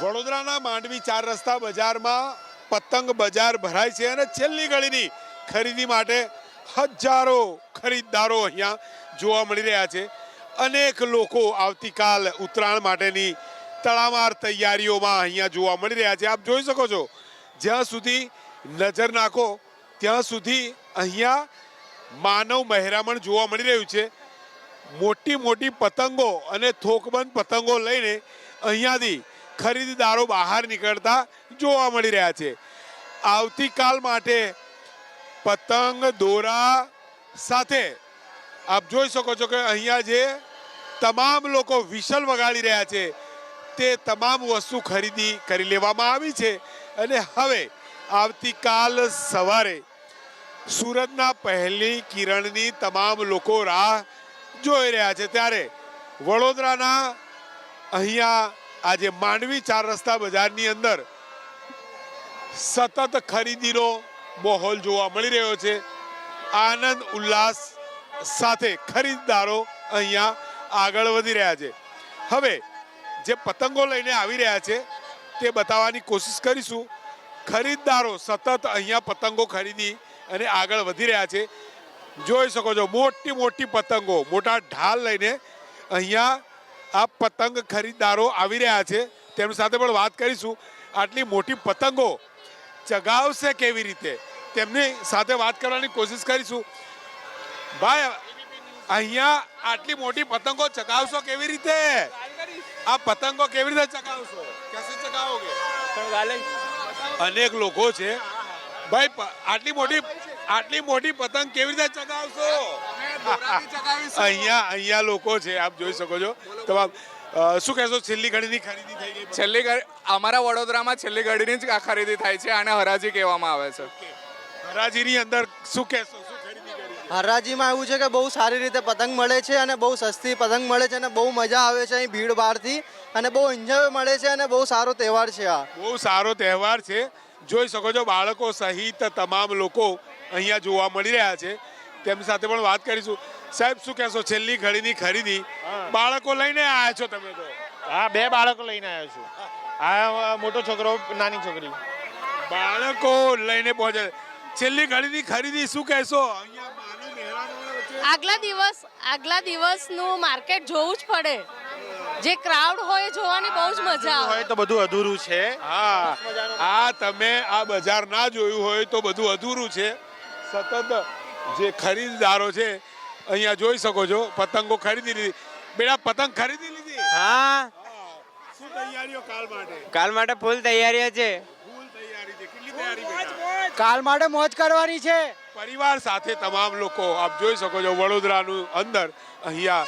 વડોદરાના માંડવી ચાર રસ્તા બજારમાં પતંગ બજાર ભરાય છે અને છેલ્લી ગળીની ખરીદી માટે હજારો ખરીદદારો અહીંયા જોવા મળી રહ્યા છે. અનેક લોકો આવતીકાલ ઉત્તરાયણ માટેની તડામાર તૈયારીઓમાં અહીંયા જોવા મળી રહ્યા છે. આપ જોઈ શકો છો, જ્યાં સુધી નજર નાખો, ત્યાં સુધી અહીંયા માનવ મહેરામણ જોવા મળી રહ્યું છે. મોટી મોટી પતંગો અને થોકબંધ પતંગો લઈને અહીંયાથી ખરીદદારો બહાર નીકળતા જોવા મળી રહ્યા છે. આવતીકાલ માટે પતંગ, દોરા સાથે આપ જોઈ શકો છો કે અહીંયા જે તમામ લોકો વિશલ વગાડી રહ્યા છે, તે તમામ વસ્તુ ખરીદી કરી લેવામાં આવી છે. અને હવે આવતીકાલ સવારે સુરતના પહેલી કિરણની તમામ લોકો રાહ જોઈ રહ્યા છે. ત્યારે વડોદરાના અહીંયા આજે માંડવી ચાર રસ્તા બજારની અંદર સતત ખરીદીનો માહોલ જોવા મળી રહ્યો છે. આનંદ, ઉલ્લાસ સાથે ખરીદદારો અહીંયા આગળ વધી રહ્યા છે. હવે જે પતંગો લઈને આવી રહ્યા છે તે બતાવવાની કોશિશ કરીશું. ખરીદદારો સતત અહીંયા પતંગો ખરીદી અને આગળ વધી રહ્યા છે. જોઈ શકો છો મોટી મોટી પતંગો, મોટા ઢાલ લઈને અહીંયા આ પતંગ ખરીદદારો આવી રહ્યા છે તેમની સાથે પણ વાત કરીશું. આટલી મોટી પતંગો ચગાવશે કેવી રીતે? તેમની સાથે વાત કરવાની કોશિશ કરીશું. ભાઈ, અહીંયા આટલી મોટી પતંગો ચગાવશો કેવી રીતે? આ પતંગો કેવી રીતે ચગાવશો? કેસે ચગાવોગે? અનેક લોકો છે. ભાઈ આટલી મોટી આટલી મોટી પતંગ કેવી રીતે ચગાવશો? અહીંયા અહીંયા લોકો છે આપ જોઈ શકો છો. તમામ શું કહેશો છેલ્લી ઘડીની ખરીદી થઈ ગઈ? છેલ્લી ઘડી અમારા વડોદરામાં છેલ્લી ઘડીની જ આ ખરીદી થાય છે અને હરાજી કહેવામાં આવે છે. હરાજીની અંદર શું કહેશો શું ખરીદી કરી હરાજીમાં એવું છે કે બહુ સારી રીતે પતંગ મળે છે અને બહુ સસ્તી પતંગ મળે છે અને બહુ મજા આવે છે અહીં ભીડ બહારથી અને બહુ એન્જોય મળે છે અને બહુ સારો તહેવાર છે આ. બહુ સારો તહેવાર છે. જોઈ શકો છો બાળકો સહિત તમામ લોકો અહીંયા જોવા મળી રહ્યા છે. તેમની સાથે પણ વાત કરીશું. સાહેબ શું કહેશો? છેલ્લી ઘડીની ખરીદી બાળકો લઈને આવ્યા છો તમે તો? હા બે બાળકો લઈને આવ્યો છું. આ મોટો છોકરો નાની છોકરી. બાળકો લઈને પહોંચે છેલ્લી ઘડીની ખરીદી શું કહેશો? આગલા દિવસ આગલા દિવસનું માર્કેટ જોવું જ પડે. જે ક્રાઉડ હોય જોવાની બહુ જ મજા આવે. હોય તો બધું અધૂરું છે. હા. આ તમે આ બજાર ના જોયું હોય તો બધું અધૂરું છે. સતત જે ખરીદદારો છે અહીંયા જોઈ શકો છો પતંગો ખરીદી લીધી. બેટા પતંગ ખરીદી લીધી? હા. શું તૈયારીઓ કાલ માટે? કાલ માટે ફૂલ તૈયારીઓ છે. ફૂલ તૈયારી છે. કેટલી તૈયારી બેટા? કાલ માટે મોજ કરવાની છે. પરિવાર સાથે તમામ લોકો આપ જોઈ શકો છો વડોદરાનું અંદર અહીંયા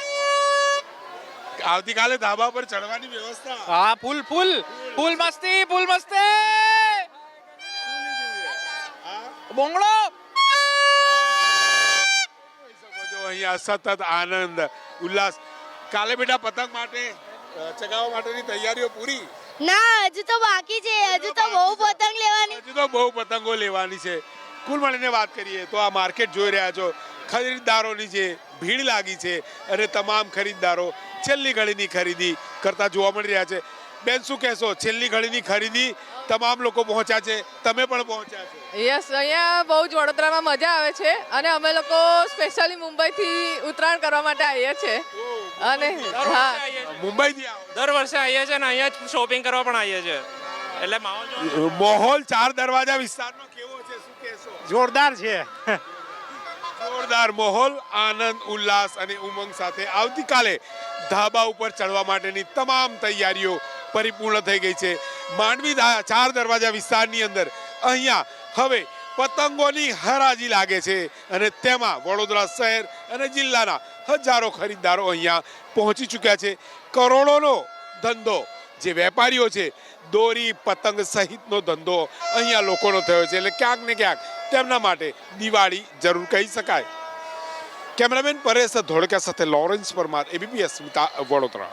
આવતીકાલે ધાબા પર ચડવાની વ્યવસ્થા. હા ફૂલ ફૂલ. ફૂલ મસ્તી ફૂલ મસ્તી. બોંગડો અહીંયા સતત આનંદ ઉલ્લાસ. કાલે બેટા પતંગ માટે ચગાવવા માટેની તૈયારીઓ પૂરી? ના હજુ તો બાકી છે હજુ તો બહુ પતંગ લેવાની. હજુ તો બહુ પતંગો લેવાની છે. કુલ મળીને વાત કરીએ તો આ માર્કેટ જોઈ રહ્યા છો. ખરીદદારોની જે ભીડ લાગી છે અને તમામ ખરીદદારો છેલ્લી ઘડીની ખરીદી કરતા જોવા મળી રહ્યા છે. બેન શું કહેશો? છેલ્લી ઘડીની ખરીદી તમામ લોકો પહોંચ્યા છે. તમે પણ પહોંચ્યા છો. યસ અહીંયા બહુ જ વડોદરામાં મજા આવે છે અને અમે લોકો સ્પેશિયલી મુંબઈથી ઉત્તરાયણ કરવા માટે આવીએ છીએ. અને હા. મુંબઈથી આવો. દર વર્ષે આવીએ છીએ અને અહીંયા જ શોપિંગ કરવા પણ આવીએ છીએ. એટલે માહોલ માહોલ ચાર દરવાજા વિસ્તારનો કેવો છે શું કહેશો? જોરદાર છે. જોરદાર માહોલ આનંદ ઉલ્લાસ અને ઉમંગ સાથે આવતીકાલે ધાબા ઉપર ચડવા માટેની તમામ તૈયારીઓ પરિપૂર્ણ થઈ ગઈ છે. માંડવી ચાર દરવાજા વિસ્તારની અંદર. અહીંયા હવે પતંગોની હરાજી લાગે છે અને તેમાં વડોદરા શહેર અને જિલ્લાના હજારો ખરીદદારો અહીંયા પહોંચી ચૂક્યા છે. કરોડોનો ધંધો જે વેપારીઓ છે, દોરી, પતંગ સહિતનો ધંધો અહીંયા લોકોનો થયો છે. એટલે ક્યાંક ને ક્યાંક તેમના માટે દિવાળી જરૂર કહી શકાય. કેમેરામેન પરેશ ધોળકા સાથે લોરેન્સ પરમાર એબીપી અસ્મિતા વડોદરા.